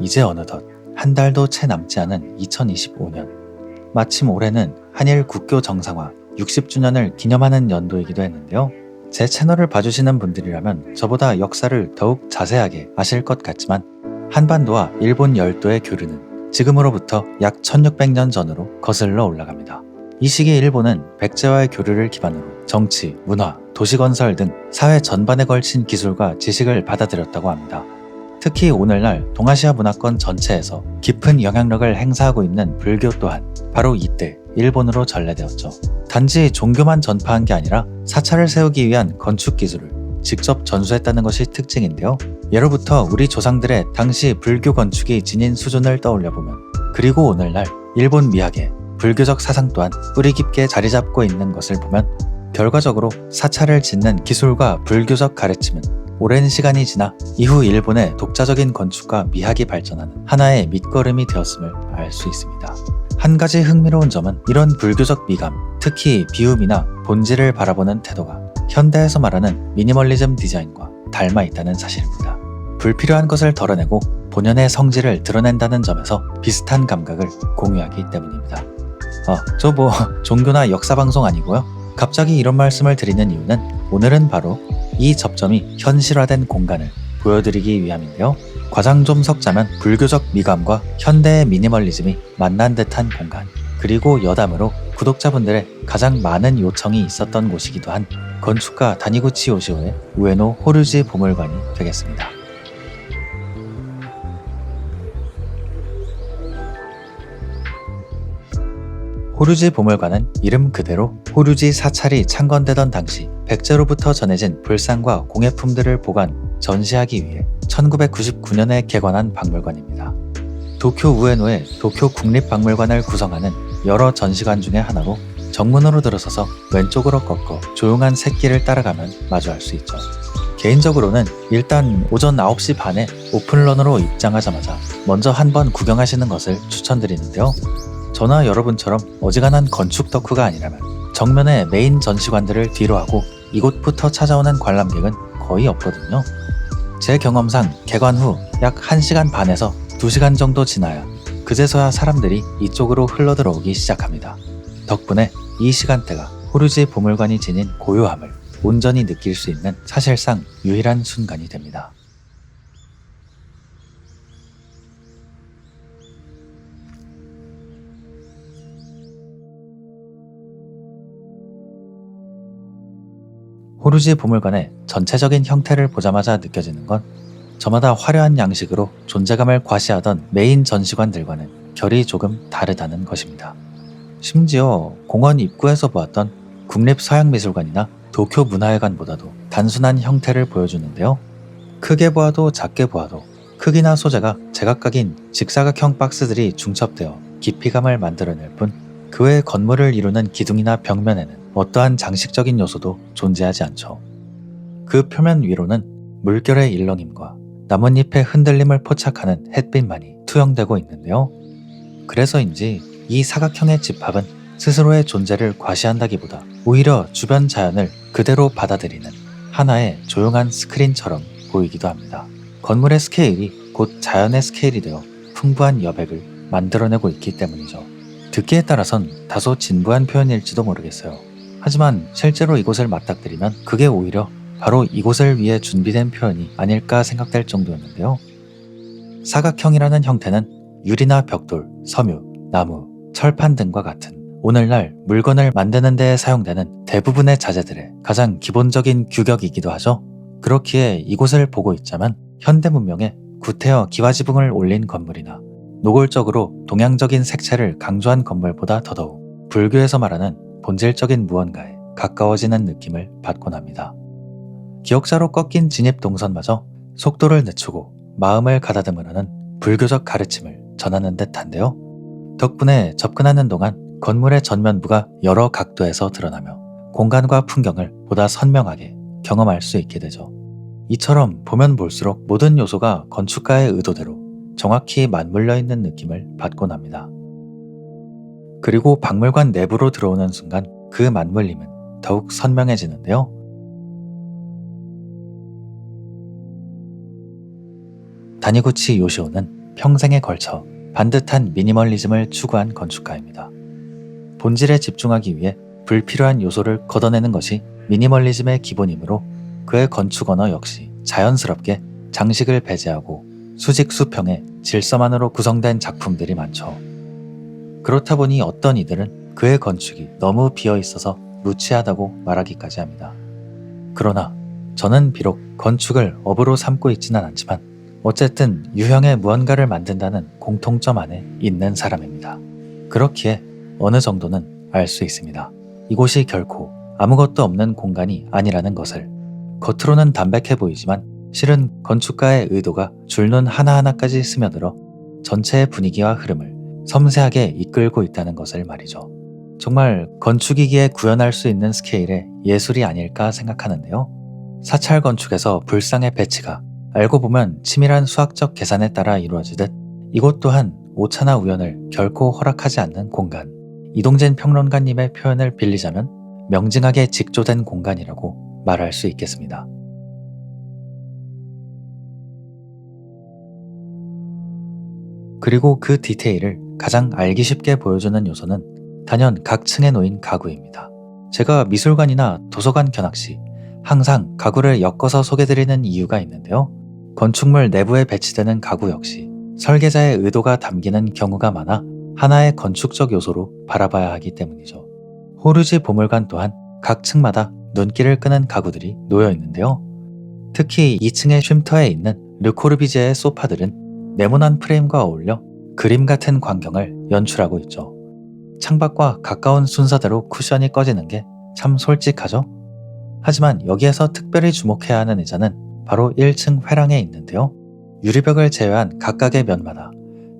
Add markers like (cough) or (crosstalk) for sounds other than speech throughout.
이제 어느덧 한 달도 채 남지 않은 2025년. 마침 올해는 한일 국교 정상화 60주년을 기념하는 연도이기도 했는데요. 제 채널을 봐주시는 분들이라면 저보다 역사를 더욱 자세하게 아실 것 같지만 한반도와 일본 열도의 교류는 지금으로부터 약 1600년 전으로 거슬러 올라갑니다. 이 시기 일본은 백제와의 교류를 기반으로 정치, 문화, 도시건설 등 사회 전반에 걸친 기술과 지식을 받아들였다고 합니다. 특히 오늘날 동아시아 문화권 전체에서 깊은 영향력을 행사하고 있는 불교 또한 바로 이때 일본으로 전래되었죠. 단지 종교만 전파한 게 아니라 사찰을 세우기 위한 건축 기술을 직접 전수했다는 것이 특징인데요. 예로부터 우리 조상들의 당시 불교 건축이 지닌 수준을 떠올려 보면 그리고 오늘날 일본 미학의 불교적 사상 또한 뿌리 깊게 자리 잡고 있는 것을 보면 결과적으로 사찰을 짓는 기술과 불교적 가르침은 오랜 시간이 지나 이후 일본의 독자적인 건축과 미학이 발전하는 하나의 밑거름이 되었음을 알 수 있습니다. 한 가지 흥미로운 점은 이런 불교적 미감, 특히 비움이나 본질을 바라보는 태도가 현대에서 말하는 미니멀리즘 디자인과 닮아 있다는 사실입니다. 불필요한 것을 덜어내고 본연의 성질을 드러낸다는 점에서 비슷한 감각을 공유하기 때문입니다. 아, 저뭐 (laughs) 종교나 역사 방송 아니고요. 갑자기 이런 말씀을 드리는 이유는 오늘은 바로 이 접점이 현실화된 공간을 보여드리기 위함인데요. 과장 좀 섞자면 불교적 미감과 현대의 미니멀리즘이 만난 듯한 공간, 그리고 여담으로 구독자분들의 가장 많은 요청이 있었던 곳이기도 한 건축가 다니구치 요시오의 우에노 호르지 보물관이 되겠습니다. 호르지 보물관은 이름 그대로 호르지 사찰이 창건되던 당시 백제로부터 전해진 불상과 공예품들을 보관, 전시하기 위해 1999년에 개관한 박물관입니다. 도쿄 우에노의 도쿄 국립박물관을 구성하는 여러 전시관 중의 하나로 정문으로 들어서서 왼쪽으로 꺾어 조용한 샛길을 따라가면 마주할 수 있죠. 개인적으로는 일단 오전 9시 반에 오픈런으로 입장하자마자 먼저 한번 구경하시는 것을 추천드리는데요. 저나 여러분처럼 어지간한 건축 덕후가 아니라면 정면에 메인 전시관들을 뒤로 하고 이곳부터 찾아오는 관람객은 거의 없거든요. 제 경험상 개관 후 약 1시간 반에서 2시간 정도 지나야 그제서야 사람들이 이쪽으로 흘러들어오기 시작합니다. 덕분에 이 시간대가 호르지 보물관이 지닌 고요함을 온전히 느낄 수 있는 사실상 유일한 순간이 됩니다. 호르지 보물관의 전체적인 형태를 보자마자 느껴지는 건 저마다 화려한 양식으로 존재감을 과시하던 메인 전시관들과는 결이 조금 다르다는 것입니다. 심지어 공원 입구에서 보았던 국립서양미술관이나 도쿄 문화회관보다도 단순한 형태를 보여주는데요. 크게 보아도 작게 보아도 크기나 소재가 제각각인 직사각형 박스들이 중첩되어 깊이감을 만들어낼 뿐 그 외 건물을 이루는 기둥이나 벽면에는 어떠한 장식적인 요소도 존재하지 않죠. 그 표면 위로는 물결의 일렁임과 나뭇잎의 흔들림을 포착하는 햇빛만이 투영되고 있는데요. 그래서인지 이 사각형의 집합은 스스로의 존재를 과시한다기보다 오히려 주변 자연을 그대로 받아들이는 하나의 조용한 스크린처럼 보이기도 합니다. 건물의 스케일이 곧 자연의 스케일이 되어 풍부한 여백을 만들어내고 있기 때문이죠. 듣기에 따라선 다소 진부한 표현일지도 모르겠어요. 하지만 실제로 이곳을 맞닥뜨리면 그게 오히려 바로 이곳을 위해 준비된 표현이 아닐까 생각될 정도였는데요. 사각형이라는 형태는 유리나 벽돌, 섬유, 나무, 철판 등과 같은 오늘날 물건을 만드는 데에 사용되는 대부분의 자재들의 가장 기본적인 규격이기도 하죠. 그렇기에 이곳을 보고 있자면 현대 문명에 구태여 기와지붕을 올린 건물이나 노골적으로 동양적인 색채를 강조한 건물보다 더더욱 불교에서 말하는 본질적인 무언가에 가까워지는 느낌을 받곤 합니다. 기억자로 꺾인 진입 동선마저 속도를 늦추고 마음을 가다듬으라는 불교적 가르침을 전하는 듯한데요. 덕분에 접근하는 동안 건물의 전면부가 여러 각도에서 드러나며 공간과 풍경을 보다 선명하게 경험할 수 있게 되죠. 이처럼 보면 볼수록 모든 요소가 건축가의 의도대로 정확히 맞물려 있는 느낌을 받곤 합니다. 그리고 박물관 내부로 들어오는 순간 그 맞물림은 더욱 선명해지는데요. 다니구치 요시오는 평생에 걸쳐 반듯한 미니멀리즘을 추구한 건축가입니다. 본질에 집중하기 위해 불필요한 요소를 걷어내는 것이 미니멀리즘의 기본이므로 그의 건축 언어 역시 자연스럽게 장식을 배제하고 수직 수평의 질서만으로 구성된 작품들이 많죠. 그렇다 보니 어떤 이들은 그의 건축이 너무 비어 있어서 무치하다고 말하기까지 합니다. 그러나 저는 비록 건축을 업으로 삼고 있지는 않지만 어쨌든 유형의 무언가를 만든다는 공통점 안에 있는 사람입니다. 그렇기에 어느 정도는 알 수 있습니다. 이곳이 결코 아무것도 없는 공간이 아니라는 것을 겉으로는 담백해 보이지만 실은 건축가의 의도가 줄눈 하나하나까지 스며들어 전체의 분위기와 흐름을 섬세하게 이끌고 있다는 것을 말이죠. 정말 건축이기에 구현할 수 있는 스케일의 예술이 아닐까 생각하는데요. 사찰 건축에서 불상의 배치가 알고 보면 치밀한 수학적 계산에 따라 이루어지듯 이곳 또한 오차나 우연을 결코 허락하지 않는 공간. 이동진 평론가님의 표현을 빌리자면 명징하게 직조된 공간이라고 말할 수 있겠습니다. 그리고 그 디테일을 가장 알기 쉽게 보여주는 요소는 단연 각 층에 놓인 가구입니다. 제가 미술관이나 도서관 견학 시 항상 가구를 엮어서 소개드리는 이유가 있는데요. 건축물 내부에 배치되는 가구 역시 설계자의 의도가 담기는 경우가 많아 하나의 건축적 요소로 바라봐야 하기 때문이죠. 호르지 보물관 또한 각 층마다 눈길을 끄는 가구들이 놓여 있는데요. 특히 2층의 쉼터에 있는 르코르비제의 소파들은 네모난 프레임과 어울려 그림 같은 광경을 연출하고 있죠. 창밖과 가까운 순서대로 쿠션이 꺼지는 게 참 솔직하죠? 하지만 여기에서 특별히 주목해야 하는 의자는 바로 1층 회랑에 있는데요. 유리벽을 제외한 각각의 면마다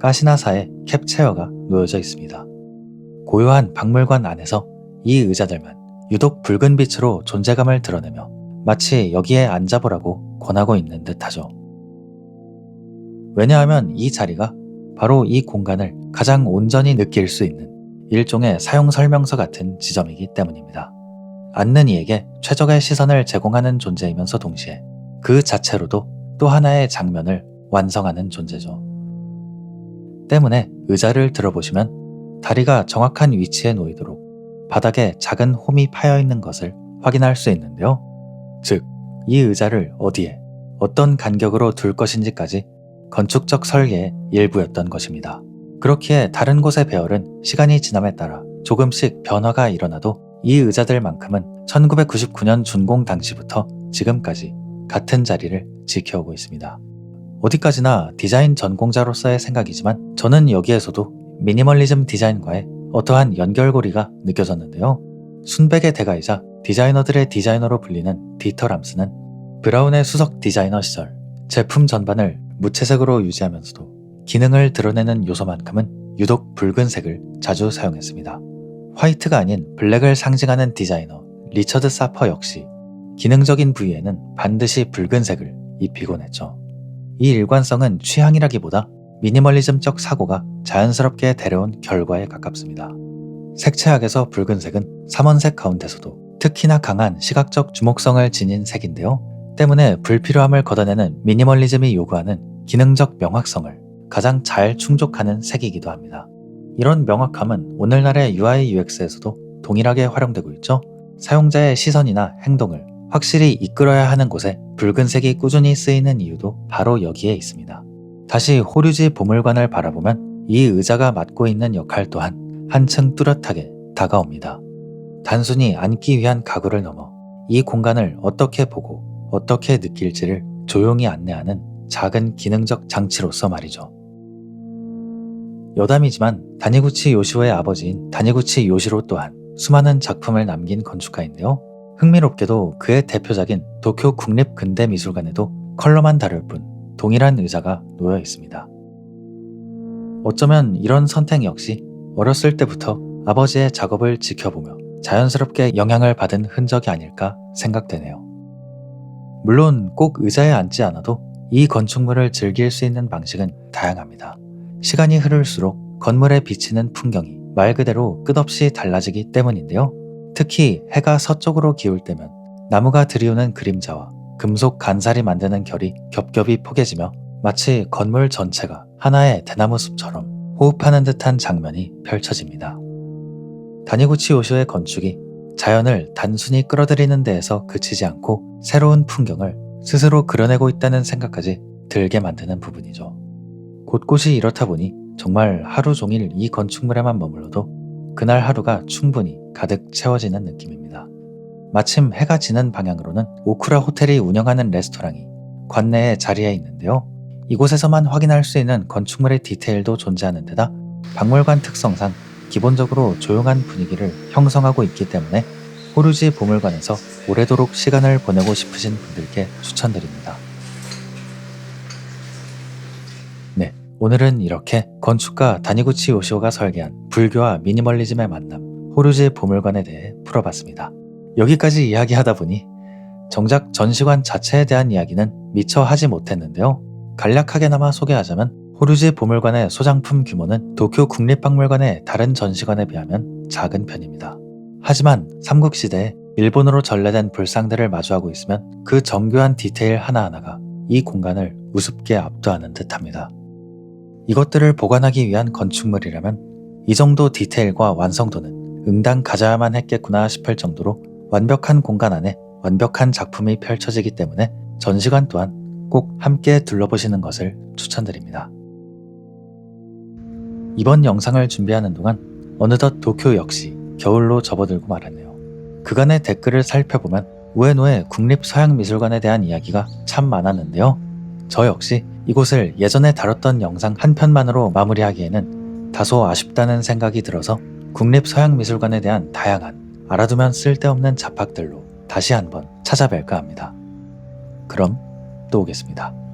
가시나사의 캡체어가 놓여져 있습니다. 고요한 박물관 안에서 이 의자들만 유독 붉은 빛으로 존재감을 드러내며 마치 여기에 앉아보라고 권하고 있는 듯하죠. 왜냐하면 이 자리가 바로 이 공간을 가장 온전히 느낄 수 있는 일종의 사용 설명서 같은 지점이기 때문입니다. 앉는 이에게 최적의 시선을 제공하는 존재이면서 동시에 그 자체로도 또 하나의 장면을 완성하는 존재죠. 때문에 의자를 들어보시면 다리가 정확한 위치에 놓이도록 바닥에 작은 홈이 파여 있는 것을 확인할 수 있는데요. 즉, 이 의자를 어디에, 어떤 간격으로 둘 것인지까지 건축적 설계의 일부였던 것입니다. 그렇기에 다른 곳의 배열은 시간이 지남에 따라 조금씩 변화가 일어나도 이 의자들만큼은 1999년 준공 당시부터 지금까지 같은 자리를 지켜오고 있습니다. 어디까지나 디자인 전공자로서의 생각이지만 저는 여기에서도 미니멀리즘 디자인과의 어떠한 연결고리가 느껴졌는데요. 순백의 대가이자 디자이너들의 디자이너로 불리는 디터 람스는 브라운의 수석 디자이너 시절 제품 전반을 무채색으로 유지하면서도 기능을 드러내는 요소만큼은 유독 붉은색을 자주 사용했습니다. 화이트가 아닌 블랙을 상징하는 디자이너 리처드 사퍼 역시 기능적인 부위에는 반드시 붉은색을 입히곤 했죠. 이 일관성은 취향이라기보다 미니멀리즘적 사고가 자연스럽게 데려온 결과에 가깝습니다. 색채학에서 붉은색은 삼원색 가운데서도 특히나 강한 시각적 주목성을 지닌 색인데요. 때문에 불필요함을 걷어내는 미니멀리즘이 요구하는 기능적 명확성을 가장 잘 충족하는 색이기도 합니다. 이런 명확함은 오늘날의 UI UX에서도 동일하게 활용되고 있죠. 사용자의 시선이나 행동을 확실히 이끌어야 하는 곳에 붉은색이 꾸준히 쓰이는 이유도 바로 여기에 있습니다. 다시 호류지 보물관을 바라보면 이 의자가 맡고 있는 역할 또한 한층 뚜렷하게 다가옵니다. 단순히 앉기 위한 가구를 넘어 이 공간을 어떻게 보고 어떻게 느낄지를 조용히 안내하는 작은 기능적 장치로서 말이죠. 여담이지만 다니구치 요시오의 아버지인 다니구치 요시로 또한 수많은 작품을 남긴 건축가인데요. 흥미롭게도 그의 대표작인 도쿄 국립근대미술관에도 컬러만 다를 뿐 동일한 의자가 놓여 있습니다. 어쩌면 이런 선택 역시 어렸을 때부터 아버지의 작업을 지켜보며 자연스럽게 영향을 받은 흔적이 아닐까 생각되네요. 물론 꼭 의자에 앉지 않아도 이 건축물을 즐길 수 있는 방식은 다양합니다. 시간이 흐를수록 건물에 비치는 풍경이 말 그대로 끝없이 달라지기 때문인데요. 특히 해가 서쪽으로 기울 때면 나무가 들이우는 그림자와 금속 간살이 만드는 결이 겹겹이 포개지며 마치 건물 전체가 하나의 대나무 숲처럼 호흡하는 듯한 장면이 펼쳐집니다. 다니구치 요시오의 건축이 자연을 단순히 끌어들이는 데에서 그치지 않고 새로운 풍경을 스스로 그려내고 있다는 생각까지 들게 만드는 부분이죠. 곳곳이 이렇다 보니 정말 하루 종일 이 건축물에만 머물러도 그날 하루가 충분히 가득 채워지는 느낌입니다. 마침 해가 지는 방향으로는 오쿠라 호텔이 운영하는 레스토랑이 관내에 자리해 있는데요. 이곳에서만 확인할 수 있는 건축물의 디테일도 존재하는 데다 박물관 특성상 기본적으로 조용한 분위기를 형성하고 있기 때문에 호루지 보물관에서 오래도록 시간을 보내고 싶으신 분들께 추천드립니다. 네, 오늘은 이렇게 건축가 다니구치 요시오가 설계한 불교와 미니멀리즘의 만남, 호루지 보물관에 대해 풀어봤습니다. 여기까지 이야기하다 보니 정작 전시관 자체에 대한 이야기는 미처 하지 못했는데요. 간략하게나마 소개하자면 호루지 보물관의 소장품 규모는 도쿄 국립박물관의 다른 전시관에 비하면 작은 편입니다. 하지만 삼국시대에 일본으로 전래된 불상들을 마주하고 있으면 그 정교한 디테일 하나하나가 이 공간을 우습게 압도하는 듯합니다. 이것들을 보관하기 위한 건축물이라면 이 정도 디테일과 완성도는 응당 가져야만 했겠구나 싶을 정도로 완벽한 공간 안에 완벽한 작품이 펼쳐지기 때문에 전시관 또한 꼭 함께 둘러보시는 것을 추천드립니다. 이번 영상을 준비하는 동안 어느덧 도쿄 역시 겨울로 접어들고 말았네요. 그간의 댓글을 살펴보면 우에노의 국립서양미술관에 대한 이야기가 참 많았는데요. 저 역시 이곳을 예전에 다뤘던 영상 한 편만으로 마무리하기에는 다소 아쉽다는 생각이 들어서 국립서양미술관에 대한 다양한 알아두면 쓸데없는 잡학들로 다시 한번 찾아뵐까 합니다. 그럼 또 오겠습니다.